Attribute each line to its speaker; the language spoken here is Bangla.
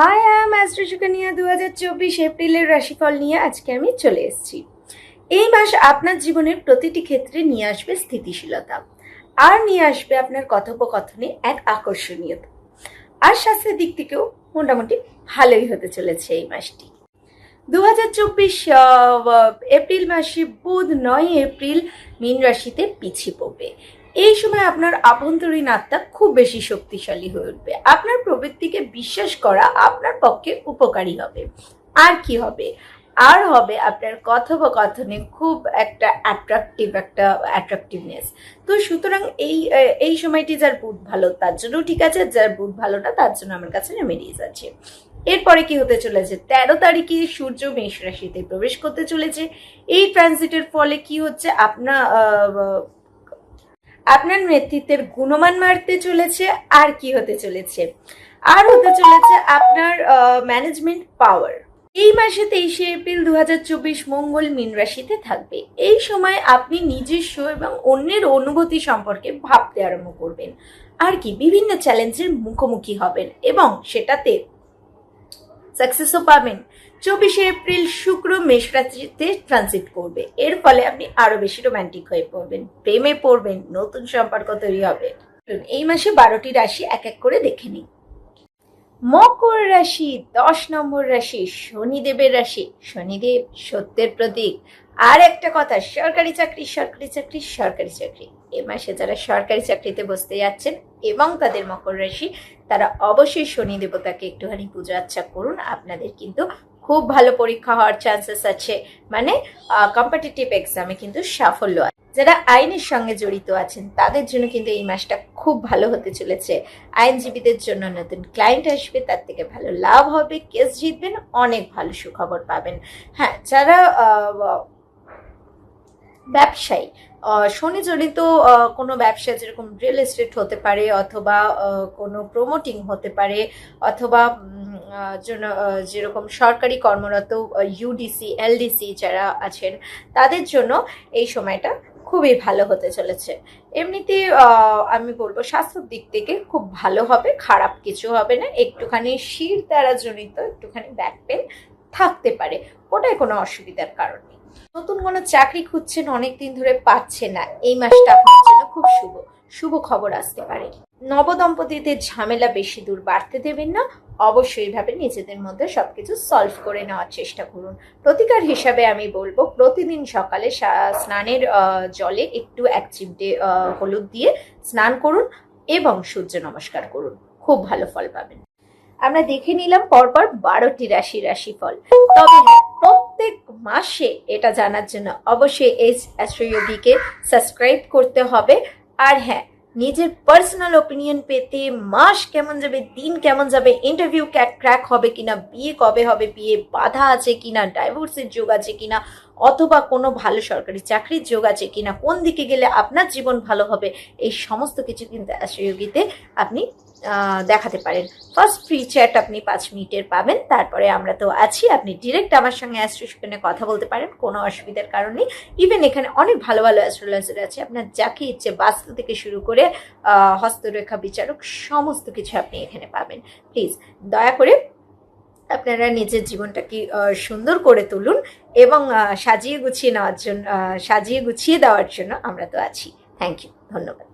Speaker 1: হাই আম অ্যাস্ট্রোশুকানিয়া দু হাজার চব্বিশ এপ্রিলের রাশিফল নিয়ে আজকে আমি চলে এসেছি। এই মাস আপনার জীবনের প্রতিটি ক্ষেত্রে নিয়ে আসবে স্থিতিশীলতা। আর নিয়ে আসবে আপনার কথোপকথনে এক আকর্ষণীয়তা আর স্বাস্থ্যের দিক থেকেও মোটামুটি ভালোই হতে চলেছে এই মাসটি। দু হাজার চব্বিশ এপ্রিল মাসে বুধ নয় এপ্রিল মীন রাশিতে পিছিয়ে পড়বে। এই সময় আপনার আভ্যন্তরীণ আত্মা খুব বেশি শক্তিশালী হয়ে উঠবে। আপনার প্রবৃত্তিকে বিশ্বাস করা আপনার পক্ষে উপকারী হবে। আর কি হবে? আর হবে আপনার কথোপকথনে খুব একটা অ্যাট্রাকটিভ একটা অ্যাট্রাকটিভনেস তো সুতরাং এই এই সময়টি যার বুধ ভালো, তার জন্য ঠিক আছে, যার বুধ ভালো না, তার জন্য আমার কাছে রেমেডিস আছে। এরপরে কি হতে চলেছে? তেরো তারিখে সূর্য মেষ রাশিতে প্রবেশ করতে চলেছে। এই ট্রানজিটের ফলে কি হচ্ছে? আপনার আপনার নেতৃত্বের গুণমান মারতে চলেছে, আর কি হতে চলেছে? আর হতে চলেছে আপনার ম্যানেজমেন্ট পাওয়ার এই মাসে তেইশে এপ্রিল দু হাজার চব্বিশ মঙ্গল মীন রাশিতে থাকবে। এই সময় আপনি নিজস্ব এবং অন্যের অনুভূতি সম্পর্কে ভাবতে আরম্ভ করবেন। আর কি, বিভিন্ন চ্যালেঞ্জের মুখোমুখি হবেন এবং সেটাতে সাকসেসও পাবেন। চব্বিশে এপ্রিল শুক্র মেষ রাশিতে ট্রানজিট করবে। এর ফলে আপনি আরও বেশি রোমান্টিক হয়ে পড়বেন, প্রেমে পড়বেন, নতুন সম্পর্ক তৈরি হবে। এই মাসে বারোটি রাশি এক এক করে দেখে নিন মকর রাশি, দশ নম্বর রাশি, শনিদেবের রাশি, শনিদেব সত্যের প্রতীক আর একটা কথা, সরকারি চাকরি সরকারি চাকরি সরকারি চাকরি। এ মাসে যারা সরকারি চাকরিতে বসতে যাচ্ছেন এবং তাদের মকর রাশি, তারা অবশ্যই শনি দেবতাকে একটুখানি পূজা আচ্ছা করুন। আপনাদের কিন্তু খুব ভালো পরীক্ষা হওয়ার চান্সেস আছে। মানে কম্পিটিটিভ এক্সামে কিন্তু সাফল্য আছে। যারা আইনের সঙ্গে জড়িত আছেন, তাদের জন্য কিন্তু এই মাসটা খুব ভালো হতে চলেছে। আইনজীবীদের জন্য নতুন ক্লায়েন্ট আসবে, তার থেকে ভালো লাভ হবে কেস জিতবেন, অনেক ভালো সুখবর পাবেন। হ্যাঁ যারা ব্যবসায়ী। আহ, শনি জড়িত কোনো ব্যবসা যেরকম রিয়েল এস্টেট হতে পারে অথবা কোনো প্রমোটিং হতে পারে অথবা যেরকম সরকারি কর্মরত ইউডিসি এলডিসি যারা আছেন তাদের জন্য এই সময়টা খুবই ভালো হতে চলেছে। এমনিতে আমি বলব স্বাস্থ্যের দিক থেকে খুব ভালো হবে খারাপ কিছু হবে না একটুখানি শির দ্বারা জনিত একটুখানি ব্যাক পেন থাকতে পারে ওটাই কোনো অসুবিধার কারণ নেই। নতুন কোনো চাকরি খুঁজছেন অনেকদিন ধরে পাচ্ছেন না। এই মাসটা আপনার জন্য খুব শুভ। শুভ খবর আসতে পারে। নবদম্পতিদের ঝামেলা বেশি দূর বাড়তে দেবেন না। অবশ্যই ভাবে নিজেদের মধ্যে সবকিছু সলভ করে নেওয়ার চেষ্টা করুন। প্রতিকার হিসাবে আমি বলব, প্রতিদিন সকালে স্নানের জলে একটু এক চিমটে হলুদ দিয়ে স্নান করুন এবং সূর্য নমস্কার করুন। খুব ভালো ফল পাবেন। আমরা দেখে নিলাম পরপর বারোটি রাশি রাশিফল। তবে হ্যাঁ প্রত্যেক মাসে এটা জানার জন্য অবশ্যই এই অ্যাস্ট্রোয়োগিকে সাবস্ক্রাইব করতে হবে। আর হ্যাঁ নিজের পার্সোনাল ওপিনিয়ন পেতে মাস কেমন যাবে, দিন কেমন যাবে ইন্টারভিউ ক্র্যাক হবে কিনা, বিয়ে কবে হবে, বিয়ে বাধা আছে কিনা ডাইভোর্সের যোগ আছে কিনা অথবা কোনো ভালো সরকারি চাকরির যোগ আছে কিনা, কোন দিকে গেলে আপনার জীবন ভালো হবে, এই সমস্ত কিছু কিন্তু অ্যাস্ট্রোয়োগিতে আপনি দেখাতে পারেন। ফার্স্ট ফ্রি চ্যাট আপনি পাঁচ মিনিটের পাবেন, তারপরে আমরা তো আছি, আপনি ডিরেক্ট আমার সঙ্গে অ্যাস্ট্রোশনে কথা বলতে পারেন, কোনো অসুবিধার কারণে ইভেন এখানে অনেক ভালো ভালো অ্যাস্ট্রোলজার আছে, আপনার যাকে ইচ্ছে বাস্তু থেকে শুরু করে হস্তরেখা বিচারক, সমস্ত কিছু আপনি এখানে পাবেন। প্লিজ দয়া করে আপনারা নিজের জীবনটাকে সুন্দর করে তুলুন এবং সাজিয়ে গুছিয়ে নেওয়ার জন্য সাজিয়ে গুছিয়ে দেওয়ার জন্য আমরা তো আছি। থ্যাংক ইউ ধন্যবাদ।